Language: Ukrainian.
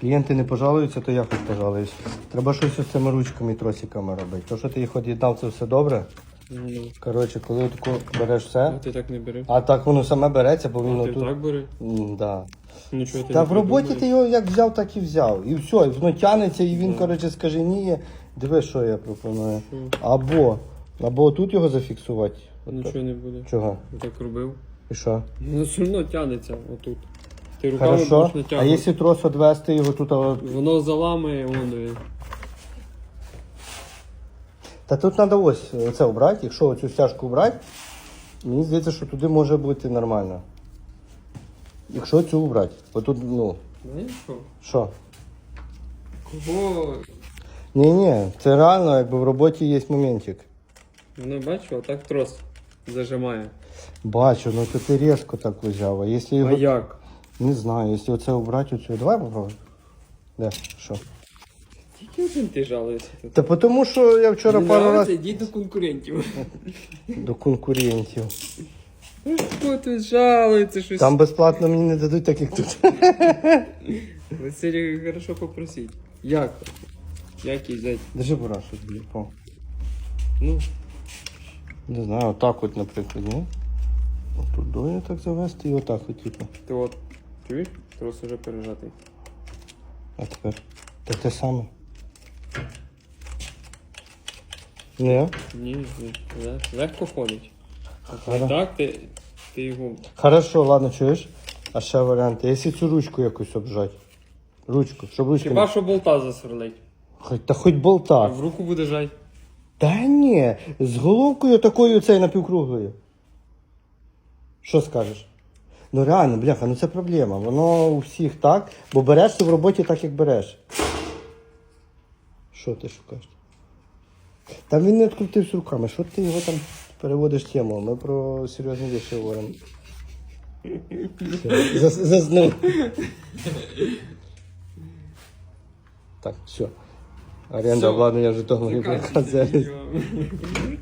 Клієнти не пожалуються, то я хоч пожалуюсь. Треба щось із цими ручками і тросиками робити. То, що ти їх од'єднав, це все добре. Ну, Коротше, коли тако береш а ти так не бери. а так воно саме береться, бо А він ти отут. так бери. М, Да. Нічого ти Та не в роботі придумаєш. ти його як взяв, так і взяв. І все, і воно тянеться, і він, коротше, скаженіє. Диви, що я пропоную. Що? Або, або тут його зафіксувати. Нічого не буде. Чого? Я так робив. І що? Ну все одно тягнеться отут. Ти руками Хорошо. будеш А натягувати. якщо трос відвести його тут. а, Воно заламує, воно. Та тут треба ось це обрати. Якщо оцю стяжку обрати, мені здається, що туди може бути нормально. Якщо цю обрати. Бо тут, ну, Знаєш що? що? Кого? Ні, ні, це реально, якби в роботі є моментик. Воно бачиш, отак трос зажимає. Бачу, ну то ти різко так. А якщо його. А як? Не знаю, якщо оце обрати оцю. Давай попробуй. Де? Що? Тільки один ти жалуєшся тут. Та тому що я вчора Не пару нравиться, йди до конкурентів. до конкурентів. Ну тут жалується щось? Там безплатно мені не дадуть, так як тут. Василь, хорошо попросить. Як? Як її взяти? Держи бурашу, блін. Ну, Не знаю, отак от, наприклад, ні? Отут доє так завести і отак от, типу. ти от. Чуєш? Трос уже пережатий. А тепер. Так те саме. Ні? Ні, ні. ле- Легко ходить. Хоро- Так, ти, ти його. Хорошо, ладно, чуєш? А ще варіанти. Якщо цю ручку якось обжати. Ручку, щоб ручка. Хіба не- що болта засверлить. Хоч, та хоч А болта. в руку буде жать. Та ні, з головкою такою цей напівкруглою. Що скажеш? Ну реально, бляха, ну це проблема. Воно у всіх так, бо береш ти в роботі так, як береш. Що ти шукаєш? Та він не відкрутився руками. Що ти його там переводиш тему? Ми про серйозні речі говоримо. Заснув. Так, все. Оренда Всё. обладнання в Житомирі. Заканчуйся. показує. Йо.